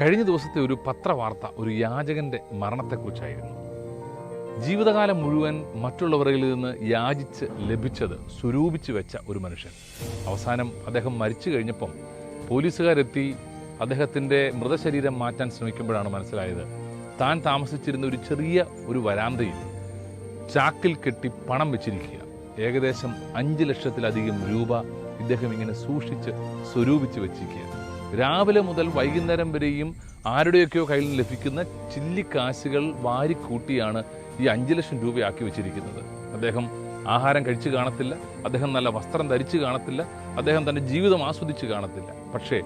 കഴിഞ്ഞ ദിവസത്തെ ഒരു പത്രവാർത്ത ഒരു യാചകന്റെ മരണത്തെക്കുറിച്ചായിരുന്നു. ജീവിതകാലം മുഴുവൻ മറ്റുള്ളവരിൽ നിന്ന് യാചിച്ച് ലഭിച്ചത് സ്വരൂപിച്ച് വെച്ച ഒരു മനുഷ്യൻ. അവസാനം അദ്ദേഹം മരിച്ചു കഴിഞ്ഞപ്പം പോലീസുകാരെത്തി അദ്ദേഹത്തിന്റെ മൃതശരീരം മാറ്റാൻ ശ്രമിക്കുമ്പോഴാണ് മനസ്സിലായത്. താൻ താമസിച്ചിരുന്ന ഒരു ചെറിയ ഒരു വരാന്തയിൽ ചാക്കിൽ കെട്ടി പണം വെച്ചിരിക്കുക. ഏകദേശം അഞ്ച് ലക്ഷത്തിലധികം രൂപ ഇദ്ദേഹം ഇങ്ങനെ സൂക്ഷിച്ച് സ്വരൂപിച്ച് വെച്ചിരിക്കുക രാവിലെ മുതൽ വൈകുന്നേരം വരെയും ആരുടെയൊക്കെയോ കയ്യിൽ ലഭിക്കുന്ന ചില്ലിക്കാശുകൾ വാരിക്കൂട്ടിയാണ് ഈ അഞ്ച് ലക്ഷം രൂപയാക്കി വെച്ചിരിക്കുന്നത്. അദ്ദേഹം ആഹാരം കഴിച്ചു കാണത്തില്ല അദ്ദേഹം നല്ല വസ്ത്രം ധരിച്ചു കാണത്തില്ല അദ്ദേഹം തന്റെ ജീവിതം ആസ്വദിച്ചു കാണത്തില്ല. പക്ഷേ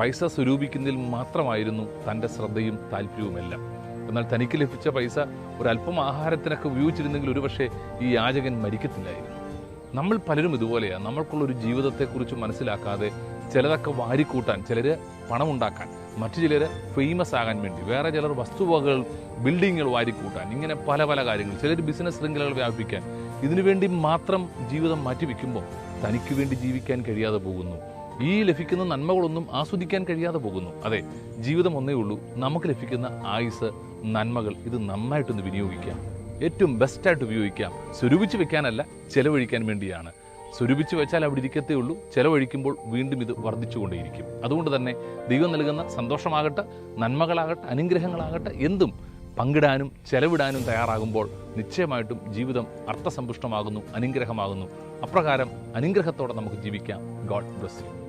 പൈസ സ്വരൂപിക്കുന്നതിൽ മാത്രമായിരുന്നു തന്റെ ശ്രദ്ധയും താല്പര്യവുമെല്ലാം. എന്നാൽ തനിക്ക് ലഭിച്ച പൈസ ഒരല്പം ആഹാരത്തിനൊക്കെ ഉപയോഗിച്ചിരുന്നെങ്കിൽ ഒരുപക്ഷെ ഈ യാചകൻ മരിക്കത്തില്ലായിരുന്നു. നമ്മൾ പലരും ഇതുപോലെയാണ് നമ്മൾക്കുള്ളൊരു ജീവിതത്തെക്കുറിച്ച് മനസ്സിലാക്കാതെ ചിലതൊക്കെ വാരിക്കൂട്ടാൻ ചിലർ പണമുണ്ടാക്കാൻ മറ്റു ചിലർ ഫേമസ് ആകാൻ വേണ്ടി. വേറെ ചിലർ വസ്തുവകകൾ ബിൽഡിങ്ങുകൾ വാരിക്കൂട്ടാൻ. ഇങ്ങനെ പല പല കാര്യങ്ങൾ. ചിലർ ബിസിനസ് ശൃംഖലകൾ വ്യാപിപ്പിക്കാൻ. ഇതിനുവേണ്ടി മാത്രം ജീവിതം മാറ്റിവെക്കുമ്പോൾ തനിക്ക് വേണ്ടി ജീവിക്കാൻ കഴിയാതെ പോകുന്നു. ഈ ലഭിക്കുന്ന നന്മകളൊന്നും ആസ്വദിക്കാൻ കഴിയാതെ പോകുന്നു. അതെ ജീവിതം ഒന്നേ ഉള്ളൂ. നമുക്ക് ലഭിക്കുന്ന ആയുസ് നന്മകൾ ഇത് നന്നായിട്ടൊന്ന് വിനിയോഗിക്കാം. ഏറ്റവും ബെസ്റ്റായിട്ട് ഉപയോഗിക്കാം. സ്വരൂപിച്ച് വെക്കാനല്ല ചെലവഴിക്കാൻ വേണ്ടിയാണ്. സ്വരൂപിച്ച് വെച്ചാൽ അവിടെ ഇരിക്കത്തേ ഉള്ളൂ. ചെലവഴിക്കുമ്പോൾ വീണ്ടും ഇത് വർദ്ധിച്ചുകൊണ്ടേയിരിക്കും. അതുകൊണ്ട് തന്നെ ദൈവം നൽകുന്ന സന്തോഷമാകട്ടെ നന്മകളാകട്ടെ അനുഗ്രഹങ്ങളാകട്ടെ എന്തും പങ്കിടാനും ചെലവിടാനും തയ്യാറാകുമ്പോൾ നിശ്ചയമായിട്ടും ജീവിതം അർത്ഥസമ്പുഷ്ടമാകുന്നു അനുഗ്രഹമാകുന്നു. അപ്രകാരം അനുഗ്രഹത്തോടെ നമുക്ക് ജീവിക്കാം. God bless you.